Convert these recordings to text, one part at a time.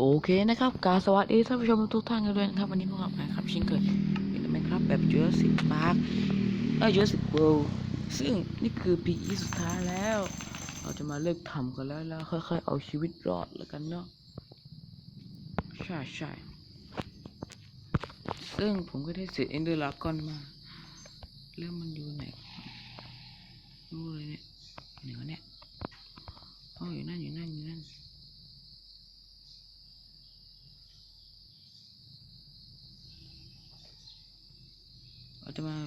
โอเคนะครับกาสวัสดีท่านผู้ชมทุกท่านกันด้วยนะครับ วันนี้พวกเรามาครับชิงเคยเป็นไหมครับแบบ Jurassic Park เอ้ย Jurassic World ซึ่งนี่คือปีสุดท้ายแล้ว เราจะมาเลิกทำกันแล้วแล้วค่อยๆเอาชีวิตรอดแล้วกันเนาะใช่ใช่ซึ่งผมก็ได้เสร็จเอนเดอร์ลากอนมาแล้วมันอยู่ไหนรู้เลยเนี่ยไหนวะเนี่ยอ๋ออยู่นั่นอยู่นั่นอยู่นั่น จะมา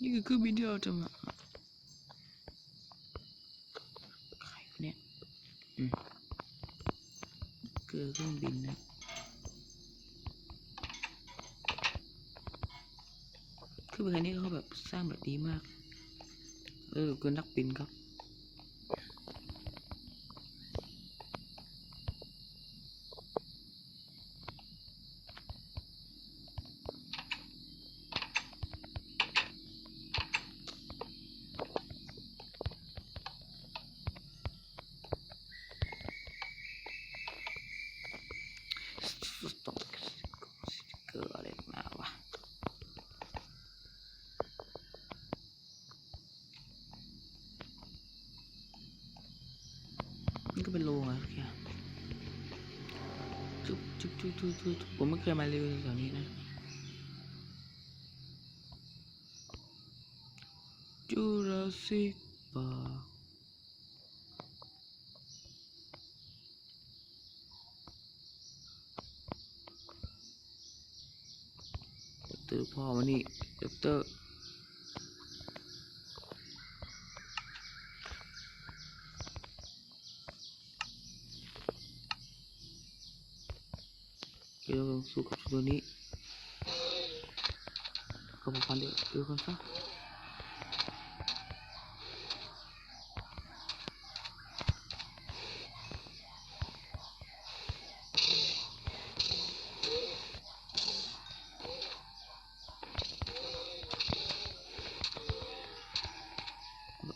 นี่คือเครื่องบินที่เราจะมาใครวะเนี่ยอืมคือเครื่องบินนะเครื่องบินคันนี้เขาแบบสร้างแบบดีมากเออคือนักบินครับ สต็อกสติ๊กเกอร์อะไรมาวะนี่ ก็เป็นโรงอะทุกจุ๊บจุ๊บจุ๊บจุ๊บจุ๊บผมไม่เคยมารีวิวแถวนี้นะจูราสิกปาร์คด็อกเตอร์พ่อมานี่ด็กเตอร์ ดี๋ยวเราสู้กับตัวนี้ก็มาพันเดี๋ยวเดี๋ยวกันซะ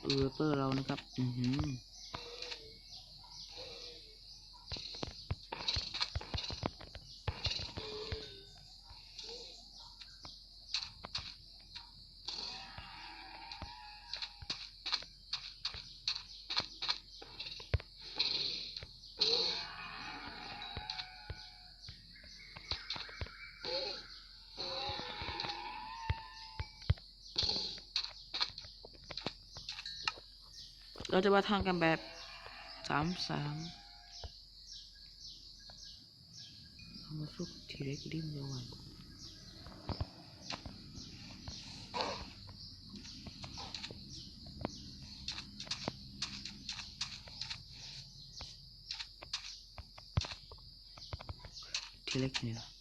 เออเปอร์เรานะครับ อือหือ เราจะมาทำกันแบบสามสามเอามาสู้กับทีเล็กดิ้นเดียวกันทีเล็กเนี่ย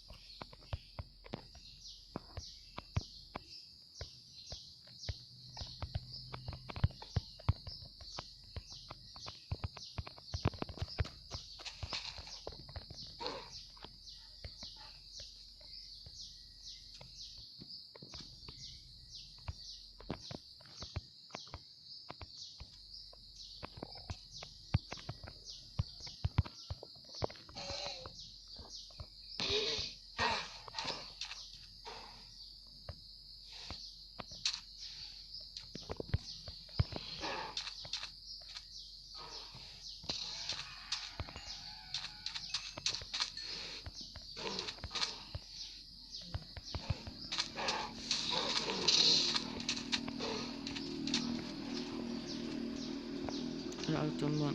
จำนวน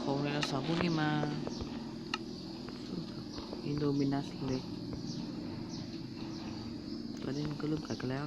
ของไดโนเสาร์พวกนี้มาสู้กับอินโดมินัสเล็กตอนนี้มันก็เริ่มกัดกันแล้ว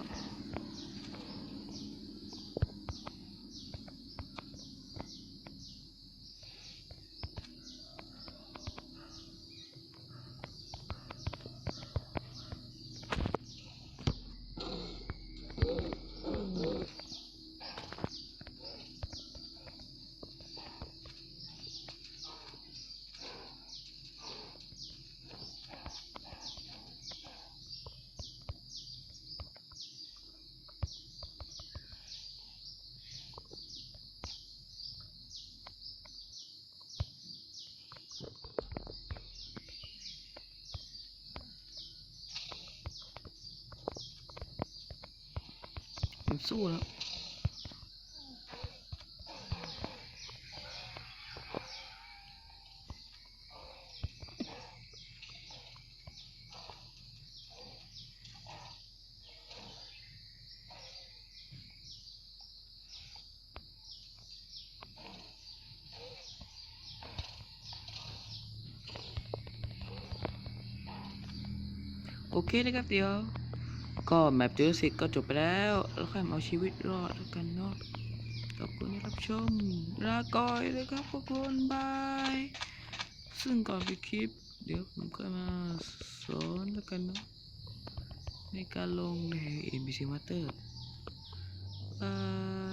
สู้แล้วโอเคนะครับเดี๋ยว ก็แมปเจอสิกก็จบไปแล้ว แล้วค่อยมาเอาชีวิตรอดแล้วกันเนาะขอบคุณที่รับชมลาก่อยเลยครับทุกคนบาย ซึ่งก่อนไปคลิป เดี๋ยวผมก็มาสอนแล้วกันเนาะในการลงใน NPC Master